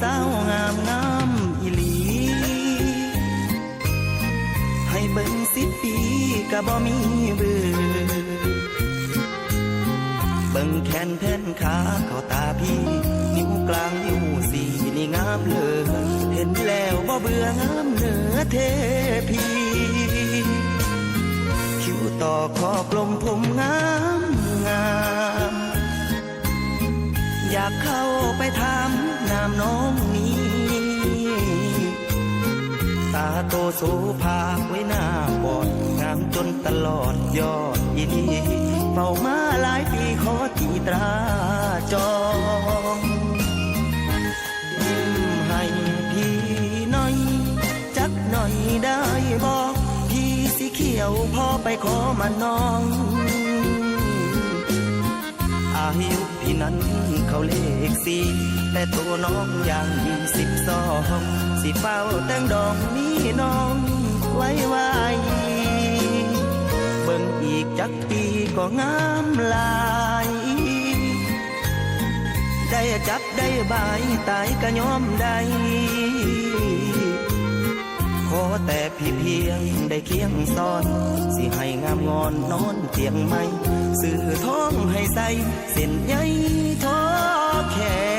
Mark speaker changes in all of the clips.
Speaker 1: สาวงามงามอีหลี ให้เบิ่งสิบปีก็บ่มีเบื่อเบิ่งแขนแผ่นขาเข้าตาพี่ นิ้วกลางนิ้วสี่นี่งามเลยเห็นแล้วบ่เบื่องามเหนือเทพีคิ้วต่อคอกลมผมงามงาม อยากเข้าไปถามามน้องนี้ ตาโตโสภาไว้หน้าบอดงามจนตลอดยอดยินีเฝ้ามาหลายปีขอตีตราจองยิ้มให้พี่หน่อย จักหน่อยได้บอกพี่สีเขียวพ่อไปขอมาน้อง อายุพี่นั้นเขาเลขสี่แต่ตัวน้องอย่างยี่สิบสองสิเฝ้าแต่งดอกนี้น้องไว้ไว้เบิ่งอีกจักปีก็งามหลายได้จับได้บายตายก็ยอมได้ขอแต่พี่เพียงได้เคียงซ้อน สิให้งามงอนนอนเตียงไม่ สื่อท้องให้ใส่เส้นใยท้อแขน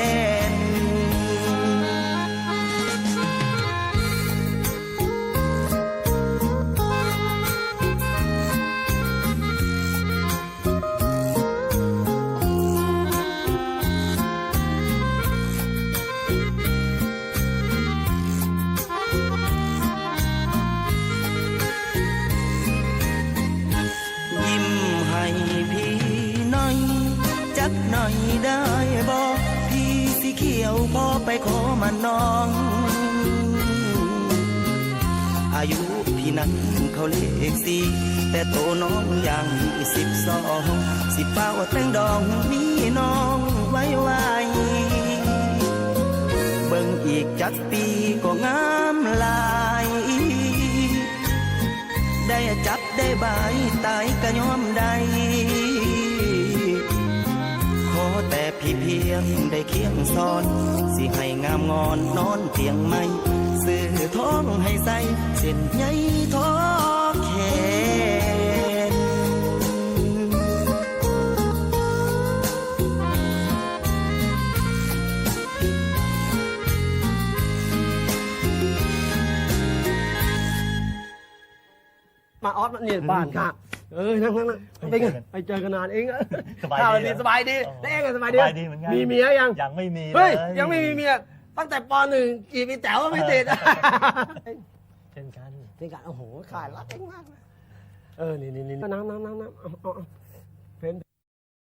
Speaker 1: หน่อยได้บอกพี่สีเขียวพอไปขอมาน้อง อายุพี่นั้นเขาเลขสี่แต่โตน้องอย่างสิบสองสิเป้าแต่งดองมีน้องไว้ไว้เบิ่งอีกจักปีก็งามหลาย ได้จับได้บายตายก็ยอมได้ แต่พี่เพียงได้เคียงซ้อน สิให้งามงอนนอนเพียงไม่ซื้อท้องให้ใสเส้นใยท้อแขน
Speaker 2: มาออสเนี่ยบ้านค่ะ เออนั่งนั่งนั่งเป็นไงไปเจอกันนานเองอะ
Speaker 3: สบายดี
Speaker 2: ข่ว
Speaker 3: เหรอ
Speaker 2: สบายดี
Speaker 3: อ๋อ
Speaker 2: แล้วเองอะสบายดี
Speaker 3: สบายดีเหมือนกัน
Speaker 2: มีเมียยัง
Speaker 3: ยังไม่มี
Speaker 2: เฮ้ย
Speaker 3: ล
Speaker 2: ยังไม่มีเมีย ตั้งแต่ปหนึ่งจีบไอ้แต๋วก็ไม่ติด
Speaker 3: เช่นกัน
Speaker 2: จริงกันโอ้โหขายรักเองมากเลยเออ นี่นี่นี่นั่งนั่งนั่งนั่งเอาเอาเอา